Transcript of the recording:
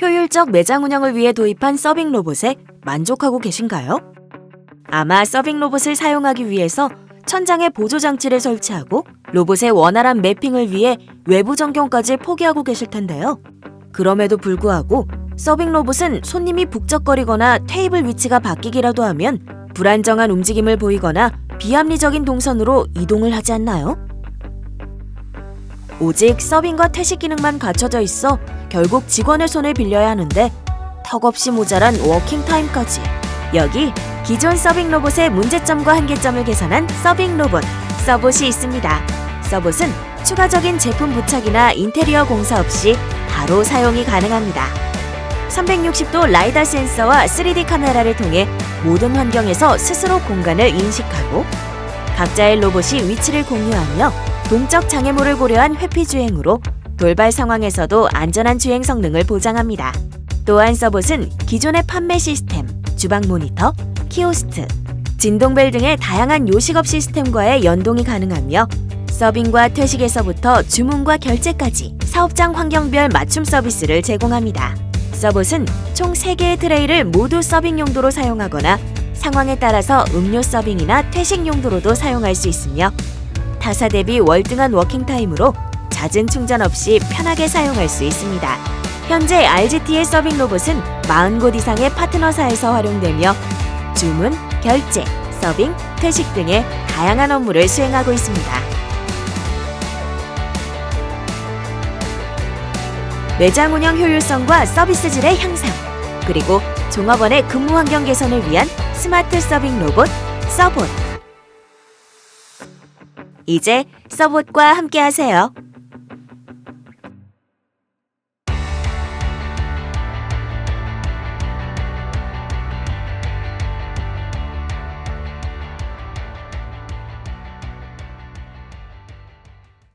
효율적 매장 운영을 위해 도입한 서빙 로봇에 만족하고 계신가요? 아마 서빙 로봇을 사용하기 위해서 천장에 보조 장치를 설치하고 로봇의 원활한 매핑을 위해 외부 전경까지 포기하고 계실 텐데요. 그럼에도 불구하고 서빙 로봇은 손님이 북적거리거나 테이블 위치가 바뀌기라도 하면 불안정한 움직임을 보이거나 비합리적인 동선으로 이동을 하지 않나요? 오직 서빙과 퇴식 기능만 갖춰져 있어 결국 직원의 손을 빌려야 하는데 턱없이 모자란 워킹 타임까지. 여기 기존 서빙 로봇의 문제점과 한계점을 개선한 서빙 로봇 서봇이 있습니다. 서봇은 추가적인 제품 부착이나 인테리어 공사 없이 바로 사용이 가능합니다. 360도 라이다 센서와 3D 카메라를 통해 모든 환경에서 스스로 공간을 인식하고 각자의 로봇이 위치를 공유하며 동적 장애물을 고려한 회피 주행으로 돌발 상황에서도 안전한 주행 성능을 보장합니다. 또한 서봇은 기존의 판매 시스템, 주방 모니터, 키오스트, 진동벨 등의 다양한 요식업 시스템과의 연동이 가능하며 서빙과 퇴식에서부터 주문과 결제까지 사업장 환경별 맞춤 서비스를 제공합니다. 서봇은 총 3개의 트레이를 모두 서빙 용도로 사용하거나 상황에 따라서 음료 서빙이나 퇴식 용도로도 사용할 수 있으며 타사 대비 월등한 워킹 타임으로 잦은 충전 없이 편하게 사용할 수 있습니다. 현재 RGT의 서빙 로봇은 40곳 이상의 파트너사에서 활용되며 주문, 결제, 서빙, 퇴식 등의 다양한 업무를 수행하고 있습니다. 매장 운영 효율성과 서비스 질의 향상, 그리고 종업원의 근무 환경 개선을 위한 스마트 서빙 로봇 서봇. 이제 서봇과 함께 하세요.